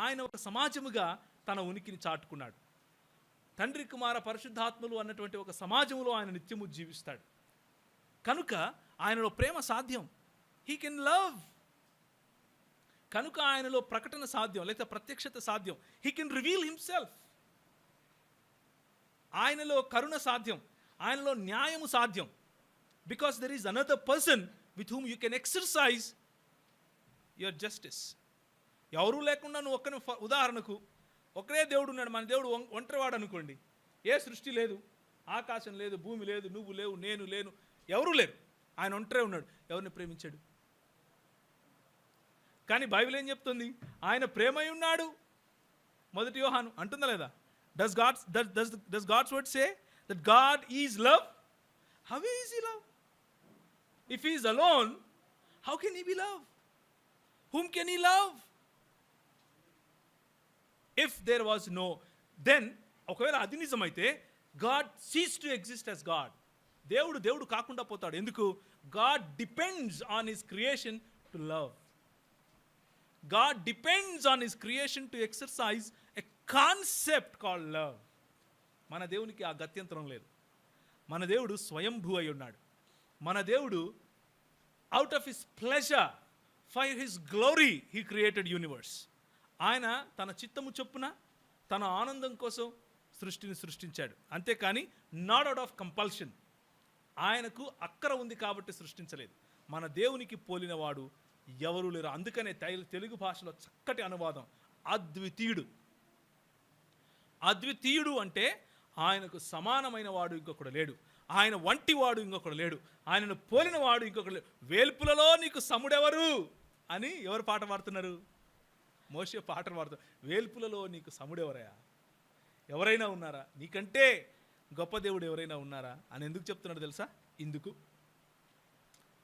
ఆయన ఒక సమాజముగా తన ఉనికిని చాటుకున్నాడు. తండ్రి కుమార పరిశుద్ధాత్మలు అన్నటువంటి ఒక సమాజంలో ఆయన నిత్యము జీవిస్తాడు. కనుక ఆయనలో ప్రేమ సాధ్యం. హీ కెన్ లవ్ కనుక ఆయనలో ప్రకటన సాధ్యం లేదా ప్రత్యక్షత సాధ్యం. హీ కెన్ రివీల్ హిమ్సెల్ఫ్ ఆయనలో కరుణ సాధ్యం. ఆయనలో న్యాయము సాధ్యం. Because there is another person with whom you can exercise your justice ఎవరూ లేకుండా నువ్వు ఒక్కని ఉదాహరణకు ఒకరే దేవుడు ఉన్నాడు మన దేవుడు ఒంటరివాడు అనుకోండి. ఏ సృష్టి లేదు ఆకాశం లేదు భూమి లేదు నువ్వు లేవు నేను లేను ఎవరూ లేరు. ఆయన ఒంటరే ఉన్నాడు ఎవరిని ప్రేమించాడు? కానీ బైబిల్ ఏం చెప్తుంది? ఆయన ప్రేమై ఉన్నాడు. మొదటి యోహాను అంటుందా లేదా? Does God's does does God's word say that God is love how is he love if is alone how can he be love whom can he love if there was no then ఒకవేళ అది నిజమైతే God ceases to exist as God దేవుడు దేవుడు కాకుండా పోతాడు. ఎందుకు? God depends on his creation to love God depends on his creation to exercise a concept call love మన దేవునికి ఆ గత్యంతరం లేదు. మన దేవుడు స్వయంభూ అయి ఉన్నాడు. మన దేవుడు out of his pleasure for his glory he created universe ఆయన తన చిత్తము చొప్పున తన ఆనందం కోసం సృష్టిని సృష్టించాడు. అంతేకాని నాట్ అవుట్ ఆఫ్ కంపల్షన్ ఆయనకు అక్కర ఉంది కాబట్టి సృష్టించలేదు. మన దేవునికి పోలినవాడు ఎవరూ లేరు. అందుకనే తై- తెలుగు భాషలో చక్కటి అనువాదం అద్వితీయుడు. అద్వితీయుడు అంటే ఆయనకు సమానమైన వాడు ఇంకొకడు లేడు. ఆయన వంటి వాడు ఇంకొకడు లేడు. ఆయనను పోలిన వాడు ఇంకొకడు లేడు. వేల్పులలో నీకు సముడెవరు? అని ఎవరు పాట పాడుతున్నారు? మోసే పాటలు పాడుతారు వేల్పులలో నీకు సముడెవరయా ఎవరైనా ఉన్నారా? నీకంటే గొప్ప దేవుడు ఎవరైనా ఉన్నారా? అని ఎందుకు చెప్తున్నాడు తెలుసా? ఇందుకు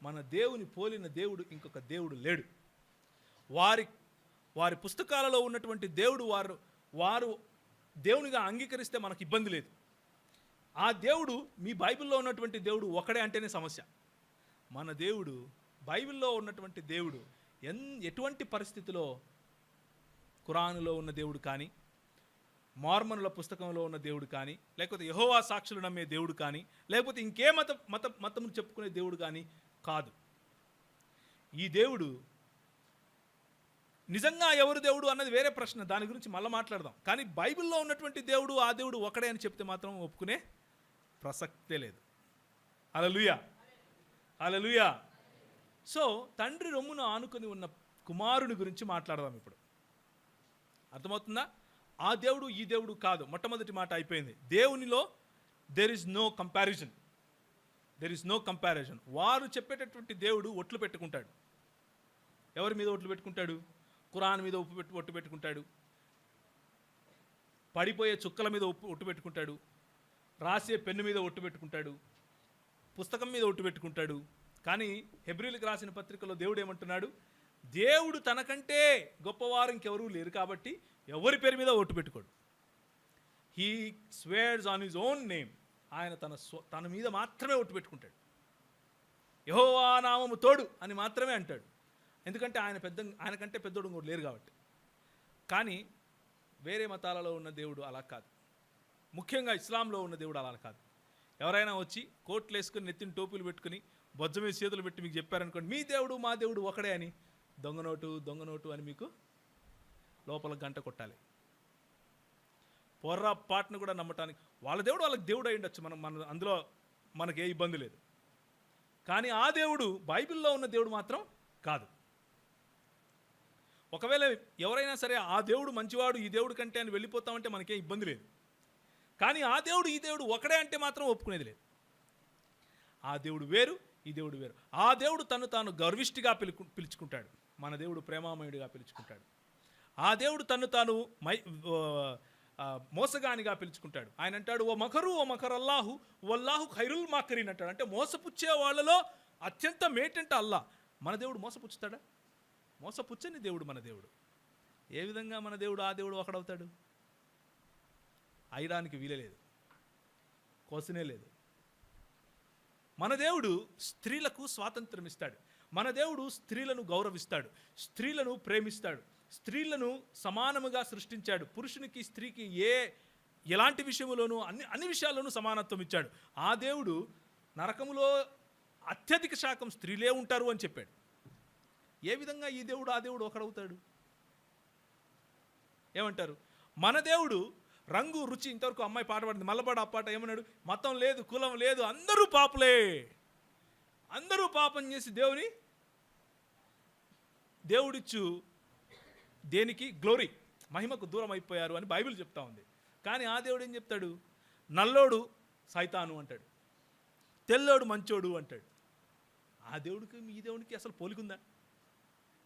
మన దేవుని పోలిన దేవుడు ఇంకొక దేవుడు లేడు. వారి వారి పుస్తకాలలో ఉన్నటువంటి దేవుడు వారు వారు దేవునిగా అంగీకరిస్తే మనకు ఇబ్బంది లేదు. ఆ దేవుడు మీ బైబిల్లో ఉన్నటువంటి దేవుడు ఒకడే అంటేనే సమస్య. మన దేవుడు బైబిల్లో ఉన్నటువంటి దేవుడు ఎన్ ఎటువంటి పరిస్థితిలో ఖురానులో ఉన్న దేవుడు కానీ మార్మనుల పుస్తకంలో ఉన్న దేవుడు కానీ లేకపోతే యహోవా సాక్షులు నమ్మే దేవుడు కానీ లేకపోతే ఇంకే మత మత మతము చెప్పుకునే దేవుడు కానీ కాదు. ఈ దేవుడు నిజంగా ఎవరు దేవుడు అన్నది వేరే ప్రశ్న. దాని గురించి మళ్ళీ మాట్లాడదాం. కానీ బైబిల్లో ఉన్నటువంటి దేవుడు ఆ దేవుడు ఒకడే అని చెప్తే మాత్రం ఒప్పుకునే ప్రసక్తే లేదు. అలలుయా అలలుయా సో తండ్రి రొమ్మును ఆనుకొని ఉన్న కుమారుని గురించి మాట్లాడదాం ఇప్పుడు. అర్థమవుతుందా? ఆ దేవుడు ఈ దేవుడు కాదు. మొట్టమొదటి మాట అయిపోయింది. దేవునిలో there is no comparison there is no comparison వారు చెప్పేటటువంటి దేవుడు ఒట్లు పెట్టుకుంటాడు. ఎవరి మీద ఒట్లు పెట్టుకుంటాడు? కురాన్ మీద ఉప్పు పెట్టు ఒట్టు పెట్టుకుంటాడు. పడిపోయే చుక్కల మీద ఉప్పు ఒట్టు పెట్టుకుంటాడు. రాసే పెన్ను మీద ఒట్టు పెట్టుకుంటాడు. పుస్తకం మీద ఒట్టు పెట్టుకుంటాడు. కానీ హెబ్రిల్కి రాసిన పత్రికలో దేవుడు ఏమంటున్నాడు? దేవుడు తనకంటే గొప్పవారు ఇంకెవరూ లేరు కాబట్టి ఎవరి పేరు మీద ఓటు పెట్టుకోడు. He swears on his own name ఆయన తన స్వ తన మీద మాత్రమే ఒట్టు పెట్టుకుంటాడు. యహోవా నామము తోడు అని మాత్రమే అంటాడు. ఎందుకంటే ఆయన పెద్ద ఆయనకంటే పెద్దోడు ఇంకోటి లేరు కాబట్టి. కానీ వేరే మతాలలో ఉన్న దేవుడు అలా కాదు. ముఖ్యంగా ఇస్లాంలో ఉన్న దేవుడు అలా కాదు. ఎవరైనా వచ్చి కోట్లు వేసుకుని నెత్తిన టోపీలు పెట్టుకుని బొజ్జ మీద చేతులు పెట్టి మీకు చెప్పారనుకోండి మీ దేవుడు మా దేవుడు ఒకడే అని దొంగ నోటు దొంగ నోటు అని మీకు లోపల గంట కొట్టాలి. పొర్రపాటును కూడా నమ్మటానికి వాళ్ళ దేవుడు వాళ్ళకి దేవుడు అయి ఉండొచ్చు. మనం మన అందులో మనకి ఏ ఇబ్బంది లేదు. కానీ ఆ దేవుడు బైబిల్లో ఉన్న దేవుడు మాత్రం కాదు. ఒకవేళ ఎవరైనా సరే ఆ దేవుడు మంచివాడు ఈ దేవుడు కంటే అని వెళ్ళిపోతామంటే మనకే ఇబ్బంది లేదు. కానీ ఆ దేవుడు ఈ దేవుడు ఒకడే అంటే మాత్రం ఒప్పుకునేది లేదు. ఆ దేవుడు వేరు ఈ దేవుడు వేరు. ఆ దేవుడు తను తాను గర్విష్టిగా పిలుకు పిలుచుకుంటాడు. మన దేవుడు ప్రేమామయుడిగా పిలుచుకుంటాడు. ఆ దేవుడు తను తాను మై మోసగానిగా పిలుచుకుంటాడు. ఆయన అంటాడు ఓ మఖరు ఓ మకర్ అల్లాహు వల్లాహు ఖైరుల్ మాకరీన్ అంటాడు. అంటే మోసపుచ్చే వాళ్ళలో అత్యంత మేటంటే అల్లా. మన దేవుడు మోసపుచ్చుతాడా? మోసపుచ్చని దేవుడు మన దేవుడు. ఏ విధంగా మన దేవుడు ఆ దేవుడు ఒకడవుతాడు? అయ్యడానికి వీలలేదు కోసనే లేదు. మన దేవుడు స్త్రీలకు స్వాతంత్రం ఇస్తాడు. మన దేవుడు స్త్రీలను గౌరవిస్తాడు స్త్రీలను ప్రేమిస్తాడు స్త్రీలను సమానముగా సృష్టించాడు. పురుషునికి స్త్రీకి ఏ ఎలాంటి విషయంలోనూ అన్ని అన్ని విషయాల్లోనూ సమానత్వం ఇచ్చాడు. ఆ దేవుడు నరకములో అత్యధిక శాఖం స్త్రీలే ఉంటారు అని చెప్పాడు. ఏ విధంగా ఈ దేవుడు ఆ దేవుడు ఒకడవుతాడు? ఏమంటారు? మన దేవుడు రంగు రుచి ఇంతవరకు అమ్మాయి పాట పాడింది. మల్లబాడు ఆ పాట ఏమన్నాడు? మతం లేదు కులం లేదు అందరూ పాపలే. అందరూ పాపం చేసి దేవుని దేవుడిచ్చు దేనికి? గ్లోరీ. మహిమకు దూరం అయిపోయారు అని బైబిల్ చెప్తా ఉంది. కానీ ఆ దేవుడు ఏం చెప్తాడు? నల్లోడు సైతాను అంటాడు. తెల్లోడు మంచోడు అంటాడు. ఆ దేవుడికి మీ దేవుడికి అసలు పోలికుందా?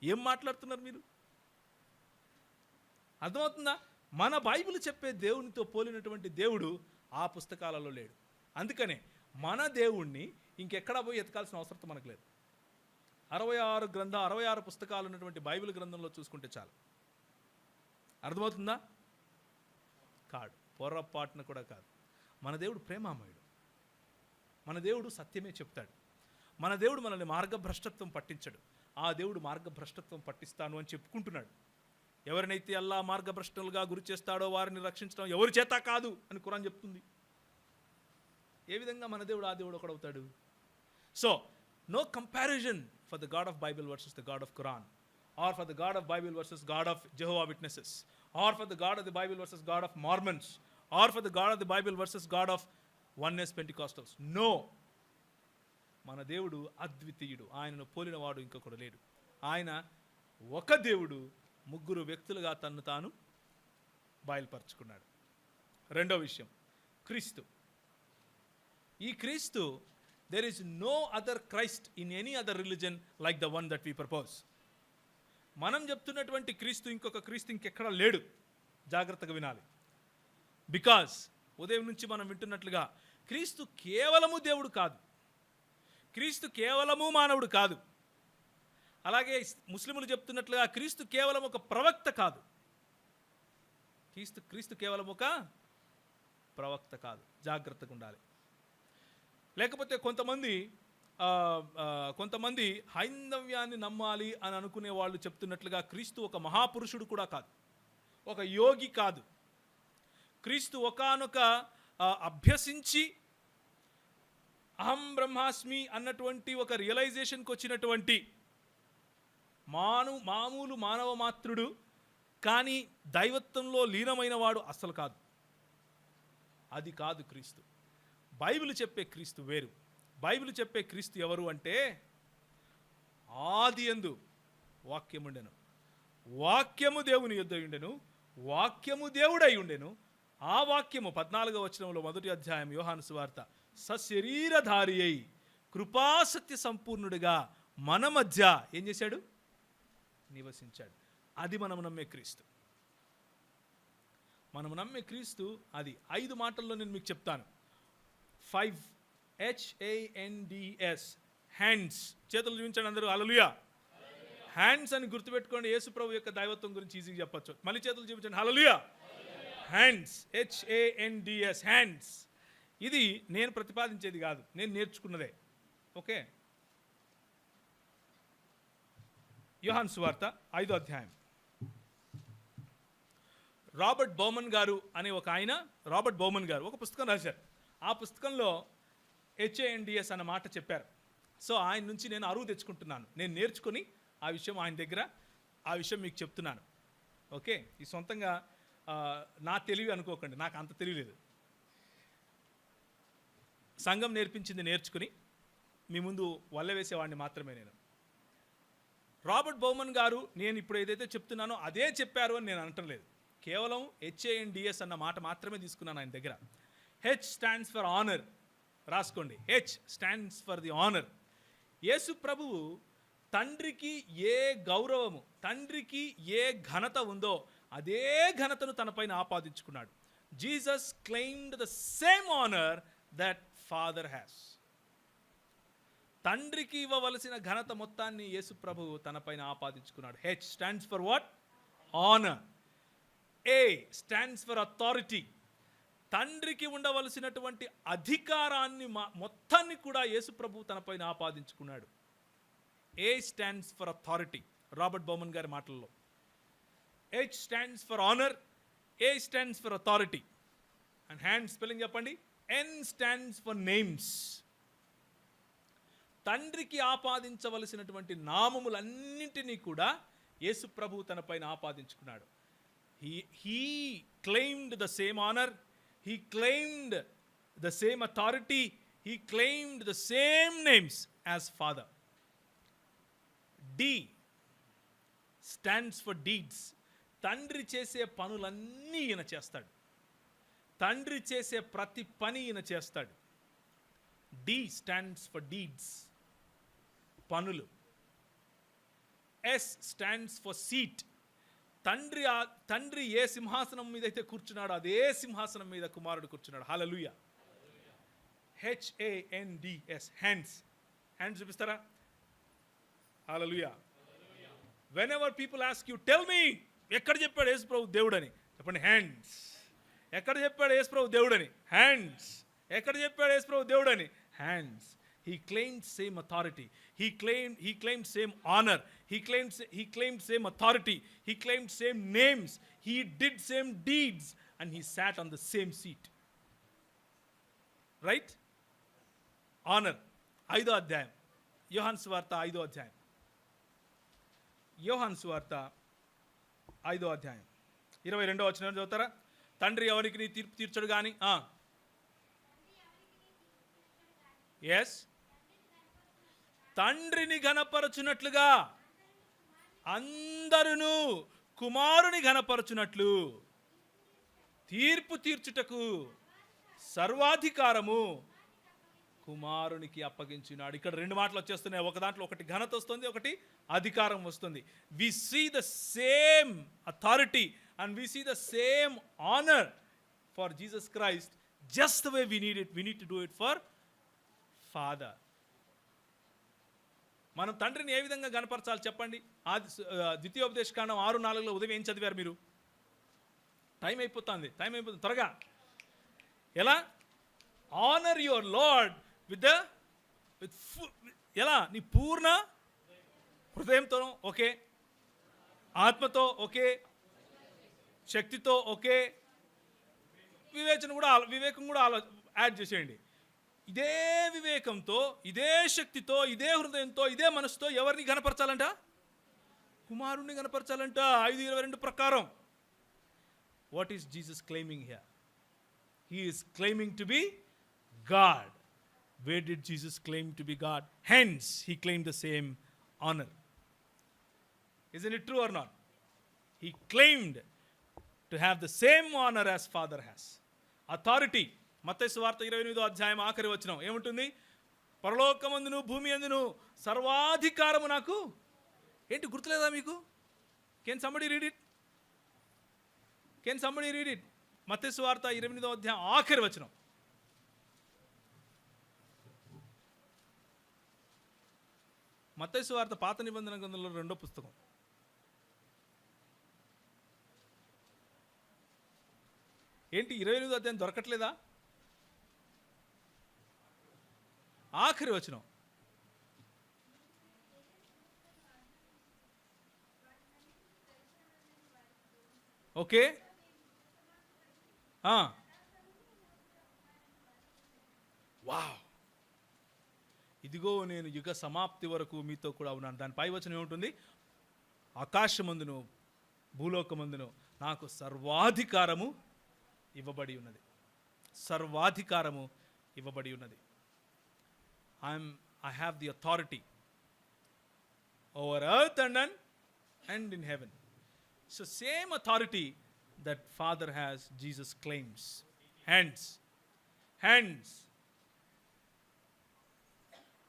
ఏం మాట్లాడుతున్నారు మీరు? అర్థమవుతుందా? మన బైబిల్ చెప్పే దేవునితో పోలినటువంటి దేవుడు ఆ పుస్తకాలలో లేడు. అందుకనే మన దేవుణ్ణి ఇంకెక్కడా పోయి ఎతకాల్సిన అవసరం మనకు లేదు. అరవై ఆరు గ్రంథ అరవై ఆరు పుస్తకాలు ఉన్నటువంటి బైబిల్ గ్రంథంలో చూసుకుంటే చాలు. అర్థమవుతుందా? కాడు పొర్రపాటున కూడా కాదు. మన దేవుడు ప్రేమామయుడు. మన దేవుడు సత్యమే చెప్తాడు. మన దేవుడు మనల్ని మార్గభ్రష్టత్వం పట్టించడు. ఆ దేవుడు మార్గభ్రష్టత్వం పట్టిస్తాను అని చెప్పుకుంటున్నాడు. ఎవరినైతే అల్లా మార్గభ్రష్టలుగా గురి చేస్తాడో వారిని రక్షించడం ఎవరి చేత కాదు అని కురాన్ చెప్తుంది. ఏ విధంగా మన దేవుడు ఆ దేవుడు ఒకడవుతాడు so no comparison for the God of Bible versus the God of Quran, or for the God of Bible versus God of Jehovah Witnesses, or for the God of the Bible versus God of Mormons or for the God of the Bible versus God of Oneness Pentecostals. No మన దేవుడు అద్వితీయుడు. ఆయనను పోలినవాడు ఇంకొకడు లేడు. ఆయన ఒక దేవుడు ముగ్గురు వ్యక్తులుగా తన్ను తాను బయలుపరుచుకున్నాడు. రెండో విషయం క్రీస్తు. ఈ క్రీస్తు there is no other Christ in any other religion like the one that we propose మనం చెప్తున్నటువంటి క్రీస్తు ఇంకొక క్రీస్తు ఇంకెక్కడా లేడు. జాగ్రత్తగా వినాలి. బికాస్ ఉదయం నుంచి మనం వింటున్నట్లుగా క్రీస్తు కేవలము దేవుడు కాదు. క్రీస్తు కేవలము మానవుడు కాదు. అలాగే ముస్లిములు చెప్తున్నట్లుగా క్రీస్తు కేవలం ఒక ప్రవక్త కాదు. క్రీస్తు క్రీస్తు కేవలం ఒక ప్రవక్త కాదు. జాగ్రత్తగా ఉండాలి. లేకపోతే కొంతమంది కొంతమంది హైందవ్యాన్ని నమ్మాలి అని అనుకునే వాళ్ళు చెప్తున్నట్లుగా క్రీస్తు ఒక మహాపురుషుడు కూడా కాదు. ఒక యోగి కాదు. క్రీస్తు ఒకానొక అభ్యసించి అహం బ్రహ్మాస్మి అన్నటువంటి ఒక రియలైజేషన్కి వచ్చినటువంటి మాను మామూలు మానవ మాత్రుడు కానీ దైవత్వంలో లీనమైన వాడు అస్సలు కాదు. అది కాదు క్రీస్తు. బైబిల్ చెప్పే క్రీస్తు వేరు. బైబిల్ చెప్పే క్రీస్తు ఎవరు అంటే ఆది ఎందు వాక్యముండెను. వాక్యము దేవుని యుద్ధ ఉండెను వాక్యము దేవుడై ఉండెను. ఆ వాక్యము పద్నాలుగో వచనంలో మొదటి అధ్యాయం యోహాను సువార్త సశరీరధారి అయి కృపాసత్య సంపూర్ణుడిగా మన మధ్య ఏం చేశాడు? నివసించాడు. అది మనం నమ్మే క్రీస్తు. మనం నమ్మే క్రీస్తు అది ఐదు మాటల్లో నేను మీకు చెప్తాను. ఫైవ్ హెచ్ఏఎన్డిఎస్. హ్యాండ్స్ చేతులు చూపించండి అందరూ. అలలుయా హ్యాండ్స్ అని గుర్తుపెట్టుకోండి. యేసుప్రభు యొక్క దైవత్వం గురించి ఈజీగా చెప్పచ్చు. మళ్ళీ చేతులు చూపించండి. హలలుయా హ్యాండ్స్ హెచ్ఏఎన్డిఎస్ హ్యాండ్స్ ఇది నేను ప్రతిపాదించేది కాదు. నేను నేర్చుకున్నదే. ఓకే యోహాన్ సువార్త ఐదో అధ్యాయం. రాబర్ట్ బౌమన్ గారు అనే ఒక ఆయన రాబర్ట్ బౌమన్ గారు ఒక పుస్తకం రాశారు. ఆ పుస్తకంలో హెచ్ఏఎన్డిఎస్ అన్న మాట చెప్పారు. సో ఆయన నుంచి నేను అరువు తెచ్చుకుంటున్నాను. నేను నేర్చుకుని ఆ విషయం ఆయన దగ్గర ఆ విషయం మీకు చెప్తున్నాను. ఓకే? ఈ సొంతంగా నా తెలివి అనుకోకండి. నాకు అంత తెలియలేదు. సంఘం నేర్పించింది నేర్చుకుని మీ ముందు వల్ల వేసేవాడిని మాత్రమే నేను. రాబర్ట్ బౌమన్ గారు నేను ఇప్పుడు ఏదైతే చెప్తున్నానో అదే చెప్పారు అని నేను అనటం లేదు. కేవలం హెచ్ఏఎన్డిఎస్ అన్న మాట మాత్రమే తీసుకున్నాను ఆయన దగ్గర. హెచ్ స్టాండ్స్ ఫర్ ఆనర్ రాసుకోండి. H stands for the honour యేసు ప్రభువు తండ్రికి ఏ గౌరవము తండ్రికి ఏ ఘనత ఉందో అదే ఘనతను తనపైన ఆపాదించుకున్నాడు. Jesus claimed the same honour that father has తండ్రికి ఇవ్వవలసిన ఘనత మొత్తాన్ని యేసు ప్రభువు తనపైన ఆపాదించుకున్నాడు. H stands for what honour A stands for authority తండ్రికి ఉండవలసినటువంటి అధికారాన్ని మా- మొత్తాన్ని కూడా యేసుప్రభు తనపైన ఆపాదించుకున్నాడు. A stands for authority Robert Bowman గారి మాటల్లో. H stands for honour A stands for authority and hand spelling చెప్పండి. ఎన్ స్టాండ్స్ ఫర్ నేమ్స్ తండ్రికి ఆపాదించవలసినటువంటి నామములన్నింటినీ కూడా యేసు ప్రభు తన పైన ఆపాదించుకున్నాడు. He he claimed the same honour he claimed the same authority he claimed the same names as father D stands for deeds తండ్రి చేసే పనులన్నీ ఈయన చేస్తాడు. తండ్రి చేసే ప్రతి పని ఈయన చేస్తాడు. డి స్టాండ్స్ ఫర్ డీడ్స్ పనులు. ఎస్ స్టాండ్స్ ఫర్ సీట్ తండ్రి ఆ తండ్రి ఏ సింహాసనం మీద అయితే కూర్చున్నాడో అదే సింహాసనం మీద కుమారుడు కూర్చున్నాడు. హలలుయ H A N D S hands hands చూపిస్తారా? Hallelujah whenever people ask you tell me ఎక్కడ చెప్పాడు యేసు ప్రభు దేవుడని? చెప్పండి హ్యాండ్స్ ఎక్కడ చెప్పాడు యేసు ప్రభు దేవుడని? హ్యాండ్స్ ఎక్కడ చెప్పాడు యేసు ప్రభు దేవుడని? Hands he claimed same authority he claim he claim same honour he claims he claimed same authority he claimed same names he did same deeds and he sat on the same seat right honour ఐదో అధ్యాయం. యోహాన్ స్వార్త ఐదో అధ్యాయం. యోహాన్ స్వార్త ఐదో అధ్యాయం. ఇరవై రెండో వచ్చిన చదువుతారా? తండ్రి ఎవరికి నీ తీర్పు తీర్చడు కానీ ఎస్ తండ్రిని ఘనపరచునట్లుగా అందరును కుమారుని ఘనపరచునట్లు తీర్పు తీర్చుటకు సర్వాధికారము కుమారునికి అప్పగించినాడు ఇక్కడ రెండు మాటలు వచ్చేస్తున్నాయి. ఒక దాంట్లో ఒకటి ఘనత వస్తుంది ఒకటి అధికారం వస్తుంది. We see the same authority and we see the same honour for Jesus Christ just way we need it we need to do it for father మనం తండ్రిని ఏ విధంగా కనపరచాలి చెప్పండి? ఆది ద్వితీయోపదేశ కాండం ఆరు నాలుగులో ఉదయం ఏం చదివారు మీరు? టైం అయిపోతుంది టైం అయిపోతుంది. త్వరగా. ఎలా? Honour your lord with the with ఎలా? నీ పూర్ణ హృదయంతో ఓకే. ఆత్మతో ఓకే. శక్తితో ఓకే. వివేచన కూడా ఆలో- వివేకం కూడా ఆలో యాడ్ చేసేయండి. ఇదే వివేకంతో ఇదే శక్తితో ఇదే హృదయంతో ఇదే మనసుతో ఎవరిని కనపరచాలంట కుమారుణ్ణి కనపరచాలంట ఐదు ఇరవై రెండు ప్రకారం. What is Jesus claiming here he is claiming to be God where did Jesus claim to be God hence he claim the same honour is it true or not he claimed to have the same honour as father has authority మత్స్సు వార్త ఇరవై ఎనిమిదో అధ్యాయం ఆఖరి వచ్చిన ఏముంటుంది? పరలోకమందును భూమి అందును సర్వాధికారము నాకు. ఏంటి గుర్తులేదా మీకు? Can somebody read it can somebody read it మత్స్సు వార్త ఇరవై ఎనిమిదో అధ్యాయం ఆఖరి వచ్చిన మత్స్సు వార్త పాత నిబంధన గ్రంథంలో రెండో పుస్తకం. ఏంటి ఇరవై ఎనిమిదో అధ్యాయం దొరకట్లేదా? ఆఖరి వచనం. ఓకే? వావ్. ఇదిగో నేను యుగ సమాప్తి వరకు మీతో కూడా ఉన్నాను. దాని పై వచనం ఏముంటుంది? ఆకాశమందును భూలోకమందును నాకు సర్వాధికారము ఇవ్వబడి ఉన్నది. సర్వాధికారము ఇవ్వబడి ఉన్నది. I'm I have the authority over earth and and and in heaven so same authority that father has Jesus claims hands hands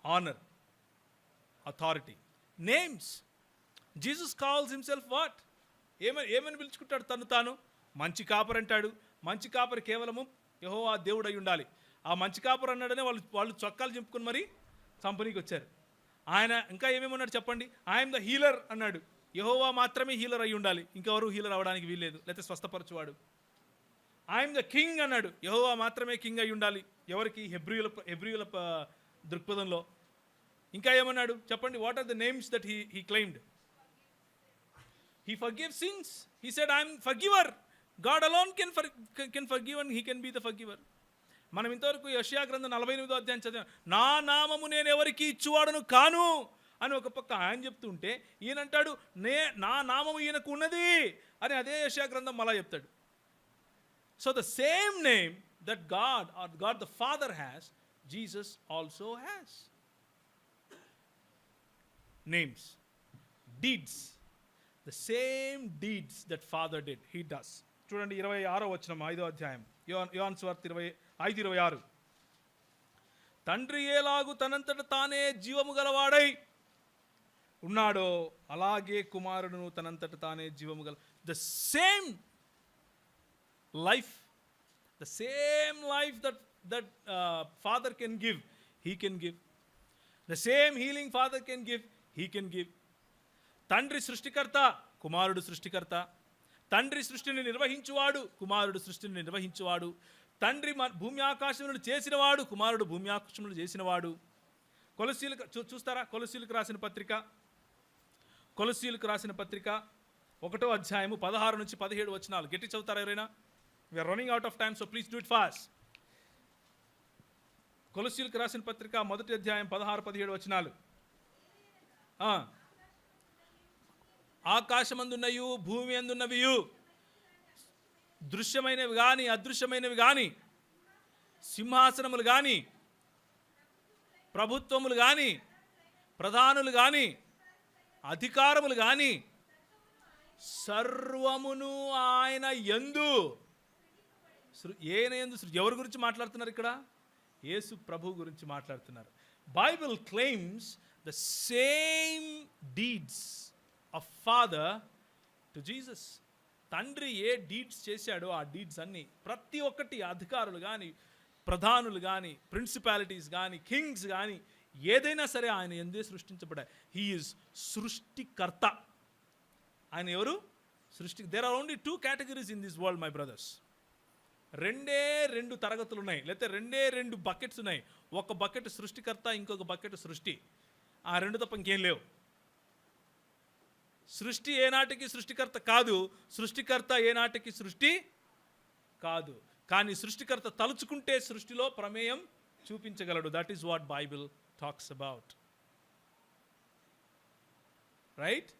honour authority names Jesus calls himself what ఏమని ఏమని పిలుచుకుంటాడు తను తాను? మంచి కాపర్ అంటాడు మంచి కాపర్ కేవలము యహో ఆ దేవుడు అయి ఉండాలి. ఆ మంచి కాపురం అన్నాడనే వాళ్ళు వాళ్ళు చొక్కాలు చింపుకుని మరి చంపనీకి వచ్చారు. ఆయన ఇంకా ఏమేమన్నాడు చెప్పండి? ఐఎమ్ ద హీలర్ అన్నాడు. యహోవా మాత్రమే హీలర్ అయి ఉండాలి. ఇంకెవరు హీలర్ అవ్వడానికి వీల్లేదు. లేకపోతే స్వస్థపరచువాడు. ఐఎమ్ ద కింగ్ అన్నాడు. యహోవా మాత్రమే కింగ్ అయి ఉండాలి. ఎవరికి? హెబ్రియుల హెబ్రియుల దృక్పథంలో. ఇంకా ఏమన్నాడు? చెప్పండి what are the names that he he claimed he forgives sins. He said, I'm forgiver. God alone can for can forgive and he can be the forgiver. మనం ఇంతవరకు యషయా గ్రంథం నలభై ఎనిమిదో అధ్యాయం చదివాం. నా నామము నేను ఎవరికి ఇచ్చువాడను కాను? అని ఒక పక్క ఆయన చెప్తుంటే ఈయనంటాడు నే నా నామము ఈయనకు ఉన్నది. అని అదే యషయా గ్రంథం మళ్ళా చెప్తాడు. So the same name that God or God the father has Jesus also has names deeds the same deeds that father did he does చూడండి ఇరవై ఆరో వచ్చిన ఐదో అధ్యాయం. యోన్ వర్త్ ఇరవై ఐదు ఇరవై ఆరు. తండ్రి ఏలాగు తనంతట తానే జీవము గలవాడై ఉన్నాడో అలాగే కుమారుడును తనంతట తానే జీవము గల the same life the same life that that father can give he can give the same healing father can give he can give తండ్రి సృష్టికర్త కుమారుడు సృష్టికర్త. తండ్రి సృష్టిని నిర్వహించువాడు కుమారుడు సృష్టిని నిర్వహించువాడు. తండ్రి మ- భూమి ఆకాశములను చేసినవాడు కుమారుడు భూమి ఆకాశములను చేసినవాడు. కొలసీలకు చూ చూస్తారా? కొలసీలకు రాసిన పత్రిక. కొలసీలకు రాసిన పత్రిక ఒకటో అధ్యాయము పదహారు నుంచి పదిహేడు వచనాలు. గట్టి చదువుతారా ఎవరైనా? We are running out of time so please do it fast కొలసీలకు రాసిన పత్రిక మొదటి అధ్యాయం పదహారు పదిహేడు వచనాలు. ఆకాశమందున్నయు భూమి అందున్నవియు. దృశ్యమైనవి కానీ అదృశ్యమైనవి కానీ సింహాసనములు కానీ ప్రభుత్వములు కానీ ప్రధానులు కానీ అధికారములు కానీ సర్వమును ఆయన ఎందు ఏన ఎందు ఎవరి గురించి మాట్లాడుతున్నారు ఇక్కడ? యేసు ప్రభు గురించి మాట్లాడుతున్నారు. Bible claims the same deeds of father to Jesus. తండ్రి ఏ డీడ్స్ చేశాడో ఆ డీడ్స్ అన్నీ ప్రతి ఒక్కటి అధికారులు కానీ ప్రధానులు కానీ ప్రిన్సిపాలిటీస్ కానీ కింగ్స్ కానీ ఏదైనా సరే ఆయన ఎందే సృష్టించబడ్డాయి? హీఈస్ సృష్టికర్త. ఆయన ఎవరు? సృష్టి there are only two categories in this world my brothers రెండే రెండు తరగతులు ఉన్నాయి లేకపోతే రెండే రెండు బకెట్స్ ఉన్నాయి. ఒక బకెట్ సృష్టికర్త ఇంకొక బకెట్ సృష్టి. ఆ రెండు తప్ప ఇంకేం లేవు. సృష్టి ఏనాటికి సృష్టికర్త కాదు సృష్టికర్త ఏనాటికి సృష్టి కాదు. కానీ సృష్టికర్త తలుచుకుంటే సృష్టిలో ప్రమేయం చూపించగలడు. That is what Bible talks about right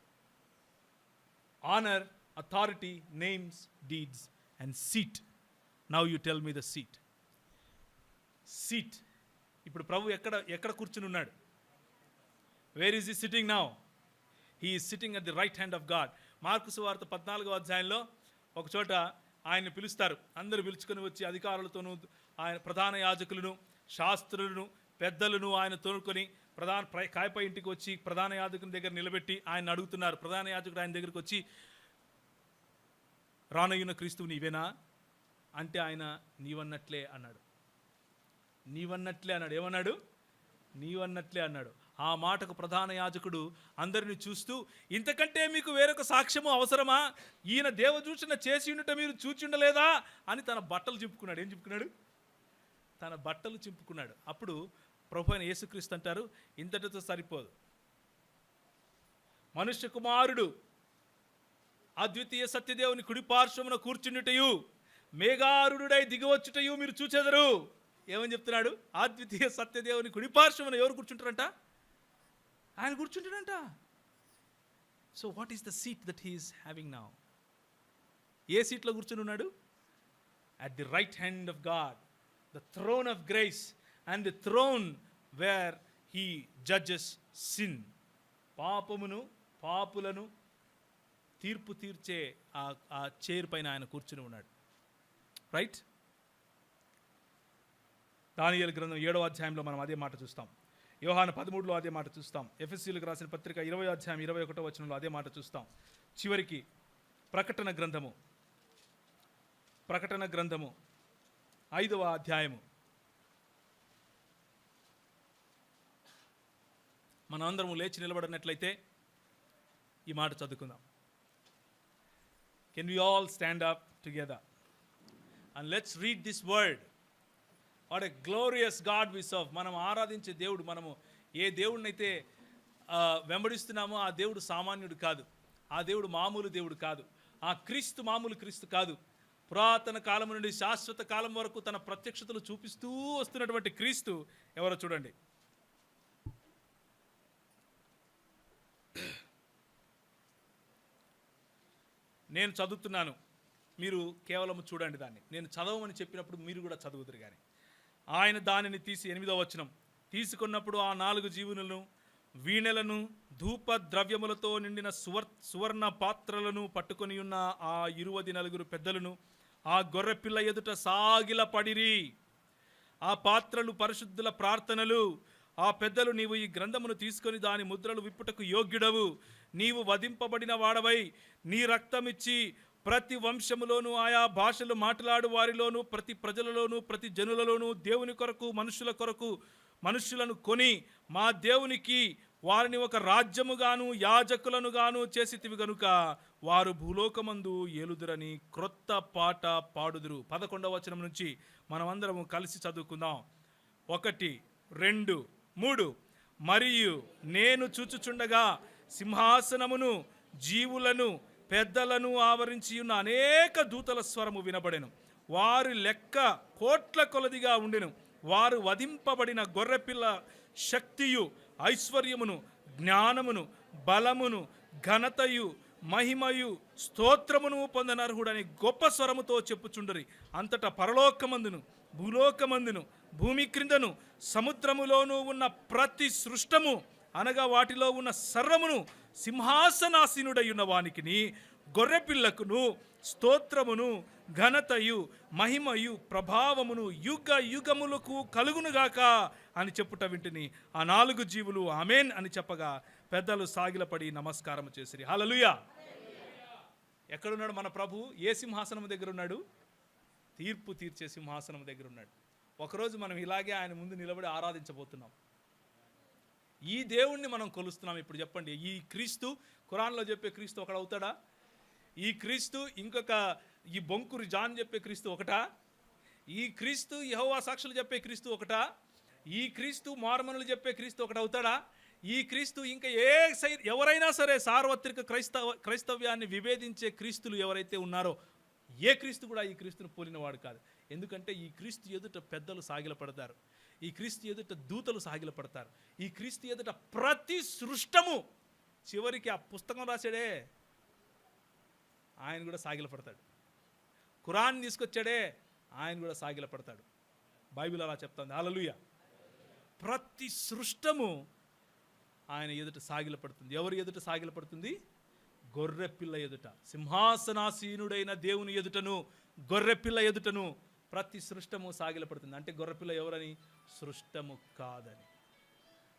honour authority names deeds and seat now you tell me the seat seat ఇప్పుడు ప్రభు ఎక్కడ ఎక్కడ కూర్చుని ఉన్నాడు? Where is he sitting now he sitting at the right hand of God mark సువార్త పద్నాలుగో అధ్యాయంలో ఒకచోట ఆయన పిలుస్తారు. అందరూ పిలుచుకొని వచ్చి అధికారులతోనూ ఆయన ప్రధాన యాజకులను శాస్త్రులను పెద్దలను ఆయన తోడుకొని ప్రధాన కాయప ఇంటికి వచ్చి ప్రధాన యాజకుని దగ్గర నిలబెట్టి ఆయన అడుగుతున్నారు. ప్రధాన యాజకుడు ఆయన దగ్గరికి వచ్చి రానయ్యున్న క్రీస్తువు నీవేనా? అంటే ఆయన నీవన్నట్లే అన్నాడు. నీవన్నట్లే అన్నాడు. ఏమన్నాడు? నీవన్నట్లే అన్నాడు. ఆ మాటకు ప్రధాన యాజకుడు అందరిని చూస్తూ ఇంతకంటే మీకు వేరొక సాక్ష్యము అవసరమా? ఈయన దేవదూషణ చేసి ఉండుట మీరు చూచుండలేదా అని తన బట్టలు చింపుకున్నాడు. ఏం చింపుకున్నాడు? తన బట్టలు చింపుకున్నాడు. అప్పుడు ప్రభు అయిన యేసుక్రీస్తు అంటారు ఇంతటితో సరిపోదు. మనుష్య కుమారుడు అద్వితీయ సత్యదేవుని కుడిపార్శ్వమున కూర్చుండుటయు మేఘారుడై దిగవచ్చుటయు మీరు చూచెదరు. ఏమని చెప్తున్నాడు? అద్వితీయ సత్యదేవుని కుడిపార్శ్వమున ఎవరు కూర్చుంటారంట? ఆయన కూర్చుంటాడంట. So what is the seat that he is having now ఏ సీట్లో కూర్చుని ఉన్నాడు? At the right hand of God the throne of grace and the throne where he judges sin పాపమును పాపులను తీర్పు తీర్చే ఆ ఆ చైర్ పైన ఆయన కూర్చుని ఉన్నాడు. రైట్ దానియల్ గ్రంథం ఏడవ అధ్యాయంలో మనం అదే మాట చూస్తాం. యోహాను పదమూడులో అదే మాట చూస్తాం. ఎఫ్ఎస్సీలకు రాసిన పత్రిక ఇరవై అధ్యాయం ఇరవై ఒకటో వచనంలో అదే మాట చూస్తాం. చివరికి ప్రకటన గ్రంథము. ప్రకటన గ్రంథము. ఐదవ అధ్యాయము. మనందరము లేచి నిలబడినట్లయితే ఈ మాట చదువుకుందాం. Can we all stand up together and let's read this word what a glorious God we serve. మనం ఆరాధించే దేవుడు మనము ఏ దేవుడినైతే వెంబడిస్తున్నామో ఆ దేవుడు సామాన్యుడు కాదు. ఆ దేవుడు మామూలు దేవుడు కాదు. ఆ క్రీస్తు మామూలు క్రీస్తు కాదు. పురాతన కాలం నుండి శాశ్వత కాలం వరకు తన ప్రత్యక్షతలు చూపిస్తూ వస్తున్నటువంటి క్రీస్తు ఎవరో చూడండి. నేను చదువుతున్నాను. మీరు కేవలం చూడండి దాన్ని. నేను చదవమని చెప్పినప్పుడు మీరు కూడా చదువుతురు కానీ ఆయన దానిని తీసి ఎనిమిదో వచనం. తీసుకున్నప్పుడు ఆ నాలుగు జీవులను వీణెలను ధూప ద్రవ్యములతో నిండిన సువర్ సువర్ణ పాత్రలను పట్టుకొని ఉన్న ఆ ఇరువది నలుగురు పెద్దలను ఆ గొర్రె పిల్ల ఎదుట సాగిల పడిరి. ఆ పాత్రలు పరిశుద్ధుల ప్రార్థనలు. ఆ పెద్దలు నీవు ఈ గ్రంథమును తీసుకొని దాని ముద్రలు విప్పుటకు యోగ్యుడవు. నీవు వధింపబడిన వాడవై నీ రక్తమిచ్చి ప్రతి వంశములోనూ ఆయా భాషలు మాట్లాడు వారిలోనూ ప్రతి ప్రజలలోనూ ప్రతి జనులలోనూ దేవుని కొరకు మనుషుల కొరకు మనుషులను కొని మా దేవునికి వారిని ఒక రాజ్యముగాను యాజకులను గాను చేసితివి గనుక వారు భూలోకమందు ఏలుదురని క్రొత్త పాట పాడుదురు. పదకొండవ వచనం నుంచి మనమందరము కలిసి చదువుకుందాం. ఒకటి రెండు మూడు. మరియు నేను చూచుచుండగా సింహాసనమును జీవులను పెద్దలను ఆవరించి ఉన్న అనేక దూతల స్వరము వినబడెను. వారి లెక్క కోట్ల కొలదిగా ఉండెను. వారు వధింపబడిన గొర్రెపిల్ల శక్తియు ఐశ్వర్యమును జ్ఞానమును బలమును ఘనతయు మహిమయు స్తోత్రమును పొందనర్హుడని గొప్ప స్వరముతో చెప్పుచుండరి. అంతటా పరలోకమందును భూలోకమందును భూమి క్రిందను సముద్రములోనూ ఉన్న ప్రతి సృష్టము అనగా వాటిలో ఉన్న సర్వమును సింహాసనాసీనుడై ఉన్న గొర్రెపిల్లకును స్తోత్రమును ఘనతయు మహిమయు ప్రభావమును యుగ యుగములకు కలుగునుగాక అని చెప్పుట వింటిని. ఆ నాలుగు జీవులు ఆమెన్ అని చెప్పగా పెద్దలు సాగిలపడి నమస్కారం చేసిరి. హలలుయా ఎక్కడున్నాడు మన ప్రభు? ఏ సింహాసనం దగ్గర ఉన్నాడు తీర్పు తీర్చే సింహాసనం దగ్గర ఉన్నాడు ఒకరోజు మనం ఇలాగే ఆయన ముందు నిలబడి ఆరాధించబోతున్నాం. ఈ దేవుణ్ణి మనం కొలుస్తున్నాం. ఇప్పుడు చెప్పండి ఈ క్రీస్తు ఖురాన్లో చెప్పే క్రీస్తు ఒకడు అవుతాడా? ఈ క్రీస్తు ఇంకొక ఈ బొంకురు జాన్ చెప్పే క్రీస్తు ఒకటా? ఈ క్రీస్తు యహోవా సాక్షులు చెప్పే క్రీస్తు ఒకటా? ఈ క్రీస్తు మార్మనులు చెప్పే క్రీస్తు ఒకటి అవుతాడా? ఈ క్రీస్తు ఇంకా ఏ సై ఎవరైనా సరే సార్వత్రిక క్రైస్తవ క్రైస్తవ్యాన్ని విభేదించే క్రీస్తులు ఎవరైతే ఉన్నారో ఏ క్రీస్తు కూడా ఈ క్రీస్తును పోలినవాడు కాదు. ఎందుకంటే ఈ క్రీస్తు ఎదుట పెద్దలు సాగిలపడతారు. ఈ క్రీస్తు ఎదుట దూతలు సాగిలపడతారు. ఈ క్రీస్తు ఎదుట ప్రతి సృష్టము చివరికి ఆ పుస్తకం రాశాడే ఆయన కూడా సాగిలపడతాడు. ఖురాన్ తీసుకొచ్చాడే ఆయన కూడా సాగిలపడతాడు. బైబిల్ అలా చెప్తుంది. అలలుయ ప్రతి సృష్టము ఆయన ఎదుట సాగిలపడుతుంది. ఎవరి ఎదుట సాగిలపడుతుంది? గొర్రెపిల్ల ఎదుట. సింహాసనాసీనుడైన దేవుని ఎదుటను గొర్రెపిల్ల ఎదుటను ప్రతి సృష్టము సాగిలపడుతుంది. అంటే గొర్రెపిల్ల ఎవరని? సృష్టము కాదని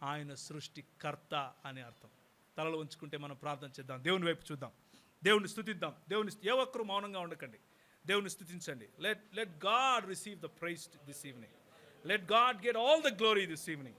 ఆయన సృష్టికర్త అని అర్థం. తలలో ఉంచుకుంటే మనం ప్రార్థన చేద్దాం. దేవుని వైపు చూద్దాం. దేవుని స్థుతిద్దాం. దేవుని ఏ ఒక్కరు మౌనంగా ఉండకండి. దేవుని స్థుతించండి. Let let God receive the praise this evening let God get all the glory this evening